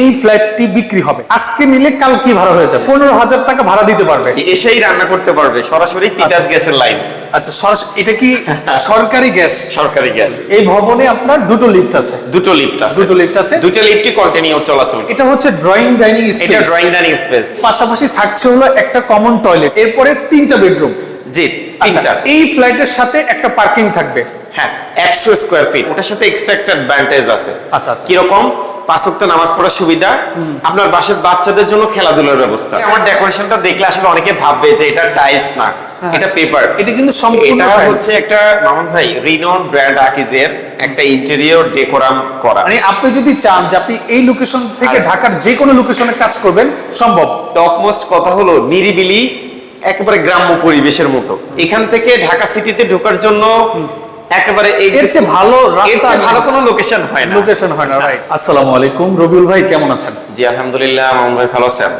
এই ফ্ল্যাটটি বিক্রি হবে। আজকে নিলে কাল কি ভাড়া হয়ে যাবে। পনেরো হাজার টাকা ভাড়া দিতে পারবে। এসেই রান্না করতে পারবে। সরাসরি তিতাস গ্যাসের লাইন আচ্ছা এটা কি সরকারি গ্যাস? সরকারি গ্যাস। এই ভবনে আপনার দুটো লিফট আছে। দুটো লিফট আছে। দুটো লিফট আছে। দুটো লিফটই কন্টিনিউ চলাচল। এটা হচ্ছে ড্রয়িং ডাইনিং এটা ড্রয়িং ডাইনিং স্পেস পাশাপাশি থাকছে হলো একটা কমন টয়লেট এরপরে তিনটা বেডরুম জি আচ্ছা তিনটা। এই ফ্ল্যাটের সাথে একটা পার্কিং থাকবে। হ্যাঁ একশো স্কোয়ার ফিট ওটার সাথে এক্সট্রা একটা অ্যাডভান্টেজ আছে। আচ্ছা, আচ্ছা। কীরকম? পাঁচ ওয়াক্ত নামাজ পড়ার সুবিধা। আপনার বাসার বাচ্চাদের জন্য খেলাধুলার ব্যবস্থা। আমার ডেকোরেশনটা দেখলে আসলে অনেকে ভাববে যে এটা টাইলস না এটা পেপার এটা কিন্তু সম্পূর্ণ এটা হচ্ছে একটা মামুন ভাই রিনোন ব্র্যান্ড আকিজের একটা ইন্টেরিয়র ডেকোরাম করা। মানে আপনি যদি চান যে আপনি এই লোকেশন থেকে ঢাকার যে কোনো লোকেশনে কাজ করবেন সম্ভব। টপমোস্ট কথা হলো নিরিবিলি একেবারে গ্রাম্য পরিবেশের মতো। এখান থেকে ঢাকা সিটিতে ঢোকার জন্য একেবারে এই এর ভালো রাস্তা ভালো কোনো লোকেশন হয় না। লোকেশন হয় না রাইট আসসালামু আলাইকুম। রবিউল ভাই কেমন আছেন? জি আলহামদুলিল্লাহ মামুন ভাই ভালো আছেন?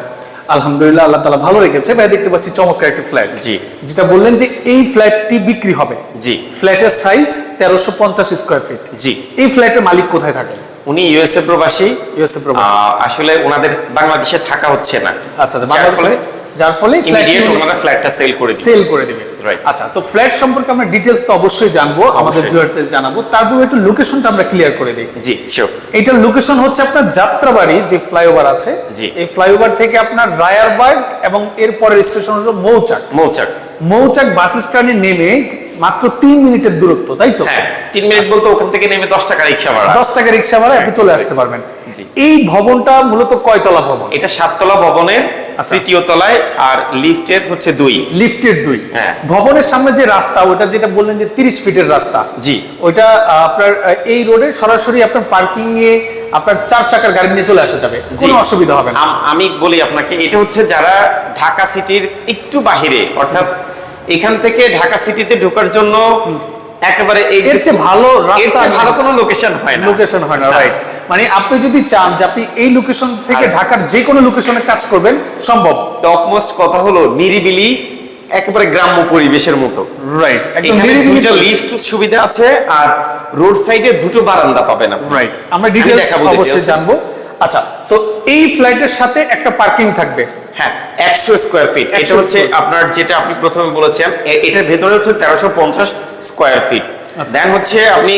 আলহামদুলিল্লাহ আল্লাহ তাআলা ভালো রেখেছে। ভাই দেখতে পাচ্ছি চমৎকার একটা ফ্ল্যাট জি। যেটা বললেন যে এই ফ্ল্যাটটি বিক্রি হবে। জি। ফ্ল্যাটের সাইজ তেরোশো পঞ্চাশ স্কোয়ার ফিট জি। এই ফ্ল্যাটের মালিক কোথায় থাকেন? উনি ইউএসএ প্রবাসী। ইউএসএ প্রবাসী। আসলে ওনাদের বাংলাদেশে থাকা হচ্ছে না। আচ্ছা আচ্ছা যার বাংলাদেশে ফলে যার ফ্ল্যাটটা সেল করে সেল করে দিবে। Right. আচ্ছা তো ফ্ল্যাট সম্পর্কে আমরা ডিটেলস তো অবশ্যই জানব আমাদের ভিউয়ারদের জানাব। তারপর একটু লোকেশনটা আমরা ক্লিয়ার করে দিই। জি এটার লোকেশন হচ্ছে আপনার যাত্রাবাড়ি যে ফ্লাইওভার আছে। এই ফ্লাইওভার থেকে আপনার রায়ারবাগ এবং এর পরের স্টেশন হলো মৌচাক। মৌচাক। মৌচাক বাস স্ট্যান্ডে নেমে মাত্র তিন মিনিটের দূরত্ব তাই তো? হ্যাঁ তিন মিনিট বলতে ওখান থেকে নেমে দশ টাকা রিক্সা ভাড়া। দশ টাকা রিক্সা ভাড়া আপনি চলে আসতে পারবেন। এই ভবনটা মূলত কয়তলা ভবন? এটা সাততলা ভবনের আচ্ছা। তৃতীয় তলায় আর লিফটের হচ্ছে দুই। লিফটের দুই। হ্যাঁ। ভবনের সামনে যে রাস্তা ওটা যেটা বললেন যে তিরিশ ফিটের রাস্তা জি। ওইটা আপনার এই রোডে সরাসরি আপনার পার্কিং এ আপনার চার চাকার গাড়ি নিয়ে চলে আসা যাবে। কোনো অসুবিধা হবে না। আমি বলি আপনাকে এটা হচ্ছে যারা ঢাকা সিটির একটু বাহিরে অর্থাৎ এখান থেকে ঢাকা সিটিতে ঢোকার জন্য একেবারে এর চেয়ে ভালো রাস্তা ভালো কোনো লোকেশন হয় না। লোকেশন হয় না। রাইট মানে আপনি যদি চান যে আপনি এই লোকেশন থেকে ঢাকার যে কোনো লোকেশনে কাজ করবেন সম্ভব। টপমোস্ট কথা হলো নিরিবিলি একেবারে গ্রাম্য পরিবেশের মতো। রাইট এখানে দুটো লিফট সুবিধা আছে আর রোড সাইডে দুটো বারান্দা পাবেন আপনি। রাইট আমরা ডিটেলস অবশ্যই জানব। আচ্ছা তো এই ফ্ল্যাটের সাথে একটা পার্কিং থাকবে। হ্যাঁ একশো স্কোয়ার ফিট এটা হচ্ছে আপনার যেটা আপনি প্রথমে বলেছেন এটার ভেতরে হচ্ছে তেরোশো পঞ্চাশ স্কোয়ার ফিট। দেন হচ্ছে আপনি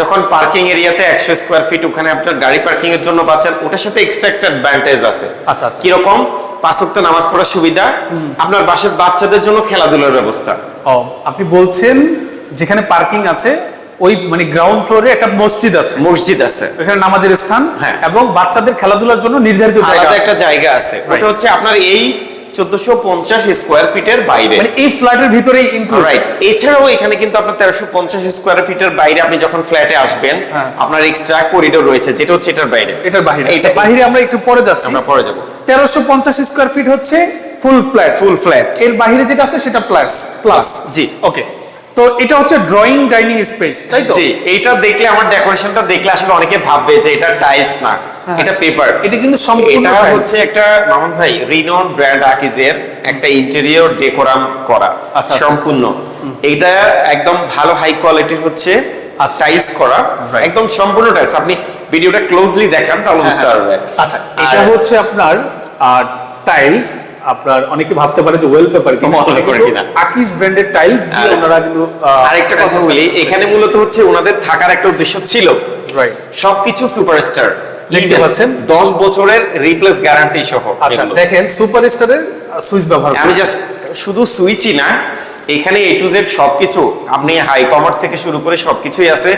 যখন পার্কিং এরিয়াতে একশো স্কোয়ার ফিট ওখানে আপনার গাড়ি পার্কিং এর জন্য পাচ্ছেন ওটার সাথে এক্সট্রা একটা অ্যাডভান্টেজ আছে। আচ্ছা, আচ্ছা। কীরকম? পাঁচ ওয়াক্ত নামাজ পড়ার সুবিধা আপনার বাসার বাচ্চাদের জন্য খেলাধুলার ব্যবস্থা। ও আপনি বলছেন যেখানে পার্কিং আছে ওই মানে গ্রাউন্ড ফ্লোরে একটা মসজিদ আছে। মসজিদ আছে। এখানে নামাজের স্থান হ্যাঁ। এবং বাচ্চাদের খেলাধুলার জন্য নির্ধারিত জায়গা একটা জায়গা আছে। ওটা হচ্ছে আপনার এই স্কোয়ার ফিটের বাইরে। মানে এই ফ্ল্যাটের ভিতরেই ইনক্লুড রাইট এছাড়াও এখানে কিন্তু আপনার তেরোশো পঞ্চাশ ফিটের বাইরে আপনি যখন ফ্ল্যাটে আসবেন হ্যাঁ। আপনার এক্সট্রা করিডোর রয়েছে যেটা হচ্ছে এটার বাইরে। এটার আচ্ছা, আমরা একটু পরে যাচ্ছি। আমরা পরে যাব। স্কোয়ার ফিট হচ্ছে ফুল ফ্ল্যাট ফুল ফ্ল্যাট এর বাহিরে যেটা আছে সেটা প্লাস প্লাস জি। ওকে তো এটা হচ্ছে ড্রয়িং ডাইনিং স্পেস তাই তো? জি এইটা দেখলে আমার ডেকোরেশনটা দেখলে আসলে অনেকে ভাববে যে এটা টাইলস না এটা পেপার এটা কিন্তু সম্পূর্ণ এটা হচ্ছে একটা মামুন ভাই রিনোন ব্র্যান্ড আকিজের একটা ইন্টেরিয়র ডেকোরাম করা আচ্ছা, আচ্ছা। সম্পূর্ণ। এটা একদম ভালো হাই কোয়ালিটির হচ্ছে টাইলস করা একদম সম্পূর্ণ টাইলস আপনি ভিডিওটা ক্লোজলি দেখান তাহলে বুঝতে পারবেন। আচ্ছা এটা হচ্ছে আপনার টাইলস আপনার অনেকে ভাবতে পারে যে ওয়েল পেপার কিনা। আকিস ব্র্যান্ডের টাইলস দিয়ে ওনারা কিন্তু আরেকটা কথা বলি এখানে মূলত হচ্ছে ওনাদের থাকার একটা উদ্দেশ্য ছিল। Right. সবকিছু সুপারস্টার দেখতে পাচ্ছেন? দশ বছরের রিপ্লেস গ্যারান্টি সহ আচ্ছা দেখেন সুপারস্টারের সুইচ ব্যবহার আমি জাস্ট শুধু সুইচই না এখানে এ টু জেড সবকিছু আপনি হাই কমার থেকে শুরু করে সবকিছুই আছে।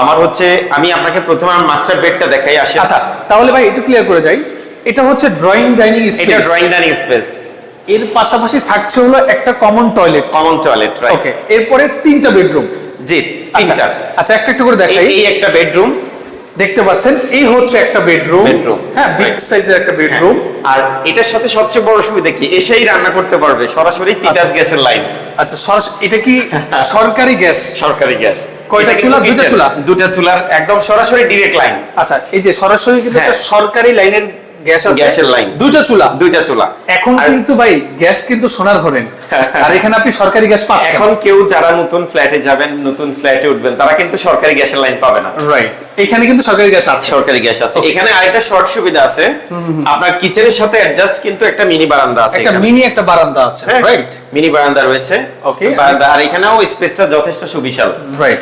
আমার হচ্ছে আমি আপনাকে প্রথমে আমার মাস্টার বেডটা দেখাই আসি। আচ্ছা তাহলে ভাই একটু ক্লিয়ার করে যাই। এটা হচ্ছে ড্রয়িং ডাইনিং স্পেস এটা ড্রয়িং ডাইনিং স্পেস এর পাশাপাশি থাকছে হলো একটা common toilet common toilet right okay এরপরে তিনটা বেডরুম জি আচ্ছা তিনটা। আচ্ছা একটা একটু করে দেখাই। এই- একটা বেডরুম দেখতে পাচ্ছেন এই হচ্ছে একটা বেডরুম Bedroom, হ্যাঁ বিগ সাইজের একটা বেডরুম আর এটার সাথে সবচেয়ে বড় সুবিধা কি? এসেই রান্না করতে পারবে সরাসরি তিতাস আচ্ছা। গ্যাসের লাইন আচ্ছা এটা কি সরকারি গ্যাস? সরকারি গ্যাস। কয়টা চুলা? দুইটা চুলা? দুটা চুলার একদম সরাসরি ডিরেক্ট লাইন আচ্ছা এই যে সরাসরি কিন্তু হ্যাঁ। একটা সরকারি লাইনের গ্যাস গ্যাসের লাইন। দুইটা চুলা। দুইটা চুলা। এখন কিন্তু ভাই গ্যাস কিন্তু সোনার হরেন। আর এখানে আপনি সরকারি গ্যাস পাচ্ছেন। এখন কেউ যারা নতুন ফ্ল্যাটে যাবেন নতুন ফ্ল্যাটে উঠবেন তারা কিন্তু সরকারি গ্যাসের লাইন পাবে না। রাইট এখানে কিন্তু সরকারি গ্যাস আছে। সরকারি গ্যাস আছে। এখানে আরেকটা শর্ট সুবিধা আছে। আপনার কিচেনের সাথে অ্যাডজাস্ট কিন্তু একটা মিনি বারান্দা আছে একটা মিনি একটা বারান্দা আছে। হ্যাঁ, রাইট মিনি বারান্দা রয়েছে। Okay. বারান্দা আর এখানেও স্পেসটা যথেষ্ট সুবিশাল। রাইট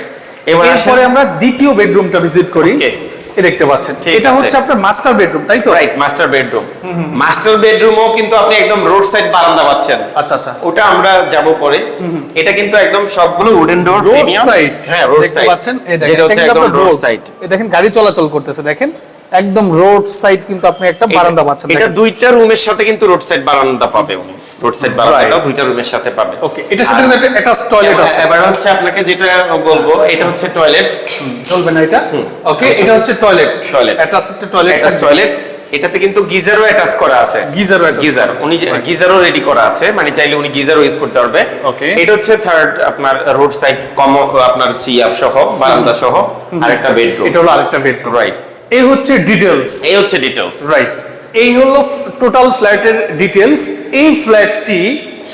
এবার আমরা দ্বিতীয় বেডরুমটা ভিজিট করি। দেখতে পাচ্ছেন। এটা হচ্ছে আপনার মাস্টার বেডরুম তাই তো? রাইট মাস্টার বেডরুম মাস্টার বেডরুমও কিন্তু আপনি একদম রোড সাইড বারান্দা পাচ্ছেন। আচ্ছা আচ্ছা। ওটা আমরা যাব পরে। এটা কিন্তু একদম সবগুলো উডেন ডোর রোড সাইড হ্যাঁ রোড দেখতে সাইড পাচ্ছেন? এটা হচ্ছে একদম রোড সাইড এই দেখেন গাড়ি চলাচল করতেছে দেখেন। একদম রোড সাইড কিন্তু আপনি একটা বারান্দা পাচ্ছেন। এটা দুইটা রুমের সাথে কিন্তু রোড সাইড বারান্দা পাবে উনি। রোড সাইড বারান্দাটা দুইটা রুমের সাথে পাবে। ওকে এটার সাথে কিন্তু একটা অ্যাটাচ টয়লেট আছে। এবার হচ্ছে আপনাকে যেটা বলব এটা হচ্ছে টয়লেট চলবে না এটা? ওকে এটা হচ্ছে টয়লেট Toilet. অ্যাটাচ একটা টয়লেট অ্যাটাচ টয়লেট এটাতে কিন্তু গিজারও অ্যাটাচ করা আছে। গিজারও গিজার। উনি গিজারও রেডি করা আছে মানে চাইলে উনি গিজারও ইউজ করতে পারবে. এটা হচ্ছে থার্ড আপনার রোড সাইড কম আপনার চিয়াপ সহ বারান্দা সহ আর একটা বেডরুম এটা হলো আরেকটা বেডরুম রাইট এই হচ্ছে ডিটেলস এই হচ্ছে ডিটেলস রাইট এই হলো টোটাল ফ্ল্যাটের ডিটেলস এই ফ্ল্যাটটি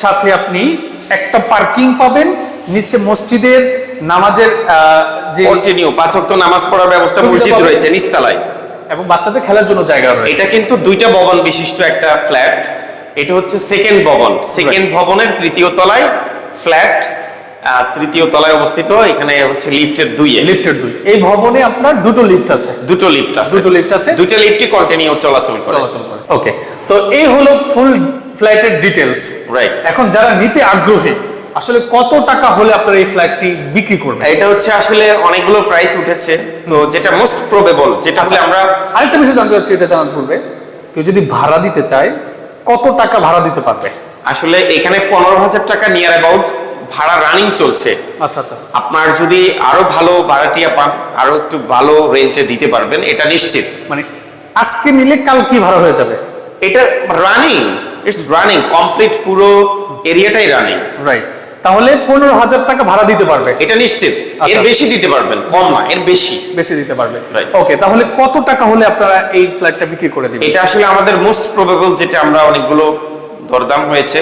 সাথে আপনি একটা পার্কিং পাবেন নিচে মসজিদের নামাজের যে কন্টিনিউ পাঁচ ওয়াক্ত নামাজ পড়ার ব্যবস্থা মসজিদ। রয়েছে নিস্তালায় এবং বাচ্চাদের খেলার জন্য জায়গা রয়েছে। এটা কিন্তু দুইটা ভবন বিশিষ্ট একটা ফ্ল্যাট এটা হচ্ছে সেকেন্ড ভবন। সেকেন্ড ভবনের তৃতীয় তলায় ফ্ল্যাট তৃতীয় তলায় অবস্থিত এখানে হচ্ছে লিফটের দুইয়ে। লিফটের দুই। এই ভবনে আপনার দুটো লিফট আছে। দুটো লিফট আছে। দুটো লিফট আছে। দুটো লিফটই কন্টিনিউ চলাচল করে। চলাচল করে। ওকে তো এই হলো ফুল ফ্ল্যাটের ডিটেলস রাইট এখন যারা নিতে আগ্রহী আসলে কত টাকা হলে আপনারা এই ফ্ল্যাটটি বিক্রি করবেন? এটা হচ্ছে আসলে অনেকগুলো প্রাইস উঠেছে। তো যেটা মোস্ট প্রবেবল যেটা হচ্ছে আমরা আরেকটা বিষয় জানতে চাচ্ছি এটা জানার পূর্বে। কেউ যদি ভাড়া দিতে চায় কত টাকা ভাড়া দিতে পারবে? আসলে এখানে পনেরো হাজার টাকা নিয়ার অ্যাবাউট ভাড়া রানিং চলছে। আচ্ছা আচ্ছা। আপনার যদি আরও ভালো ভাড়াটিয়া পান আরও একটু ভালো রেন্টে দিতে পারবেন এটা নিশ্চিত। মানে আজকে নিলে কাল কি ভাড়া হয়ে যাবে? এটা রানিং ইটস রানিং কমপ্লিট পুরো এরিয়াটাই রানিং রাইট তাহলে পনেরো হাজার টাকা ভাড়া দিতে পারবে। এটা নিশ্চিত। এর আচ্ছা। বেশি দিতে পারবেন কম না এর বেশি। বেশি দিতে পারবে. ওকে তাহলে কত টাকা হলে আপনারা এই ফ্ল্যাটটা বিক্রি করে দিবেন? এটা আসলে আমাদের মোস্ট প্রবেবল যেটা আমরা অনেকগুলো দরদাম হয়েছে।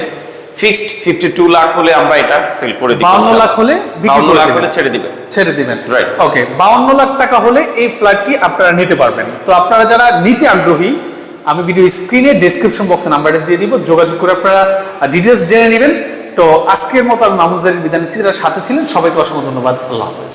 ফিক্সড ফিফটি টু লাখ হলে আমরা এটা সেল করে দিব বাউন্ন লাখ হলে বিক্রি বাউন্ন করে লাখ হলে ছেড়ে দিবেন। ছেড়ে দিবেন। Right. ওকে বাউন্ন লাখ টাকা হলে এই ফ্ল্যাটটি আপনারা নিতে পারবেন। তো আপনারা যারা নিতে আগ্রহী আমি ভিডিও স্ক্রিনে ডেসক্রিপশন বক্সে নাম্বার দিয়ে দিব। যোগাযোগ করে আপনারা ডিটেলস জেনে নেবেন। তো আজকের মতো আমি মাহমুদ জালির বিদায় নিচ্ছি। যারা সাথে ছিলেন সবাইকে অসংখ্য ধন্যবাদ। আল্লাহ হাফেজ।